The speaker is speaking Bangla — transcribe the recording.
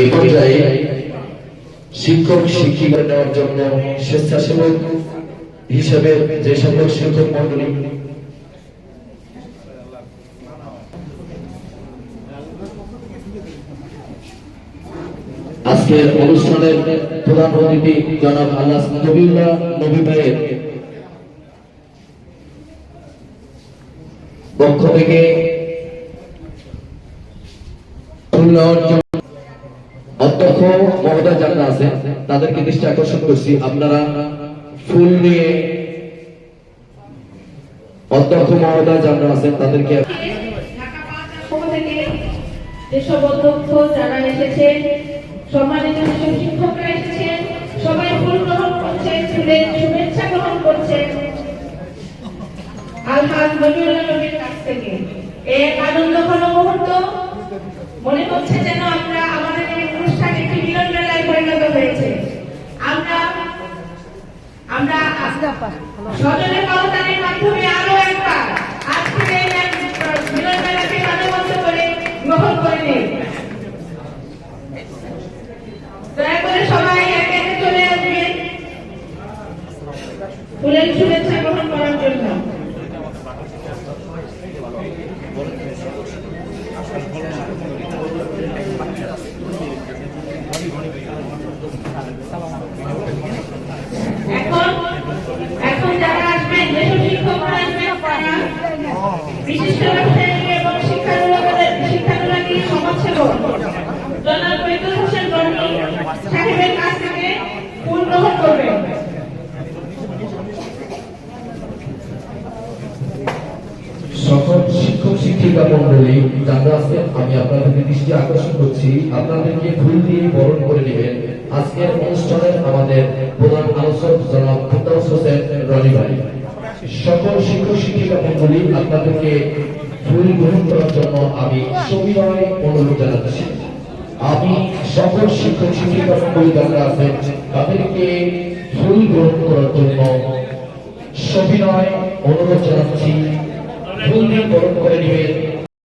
এ পর্যায়ে শিক্ষক শিক্ষিকা নেওয়ার জন্য স্বেচ্ছাসেবক হিসেবে যে সকল শিক্ষক মন্ডলী অনুষ্ঠানের প্রধান অতিথি জনাব আল্লাহ নবীল্লাহ নবী ভাইয়ের পক্ষ থেকে অধ্যক্ষ মহোদয় যারা আছে, তাদেরকে দৃষ্টি আকর্ষণ করছি। আপনারা ফুল নিয়ে অধ্যক্ষ মহোদয় যারা আছেন, তাদেরকে যেসব অধ্যক্ষ যারা এসেছেন সম্মানিত শিক্ষকরা এসেছেন সবাই ফুল গ্রহণ করছেন ফুলের শুভেচ্ছা গ্রহণ করছেন আলহাজ নবীর কাছ থেকে। এক আনন্দ ঘন মুহূর্ত। মনে হচ্ছে যেন গ্রহণ করে করে সবাই একে চলে আসবেন। ফুলের শুভেচ্ছা গ্রহণ করার জন্য এখন এখন যারা আসবেন যেসব শিক্ষকরা আসবেন তারা সকল শিক্ষক, শিক্ষিকা মন্ডলী, যারা আমি আপনাদেরকে দৃষ্টি আকর্ষণ করছি। আপনাদেরকে ফুল দিয়ে বরণ করে নেবেন। আজকের অনুষ্ঠানের আমাদের প্রধান আলোচক জনাব হোসেন শিক্ষক মন্ডলী আপনাদেরকে ফুল গ্রহণ করার জন্য আমি সবিনয় অনুরোধ জানাচ্ছি। আমি সকল শিক্ষক শিক্ষিকা মন্ডলী যারা আছেন, তাদেরকে করে নেবেন।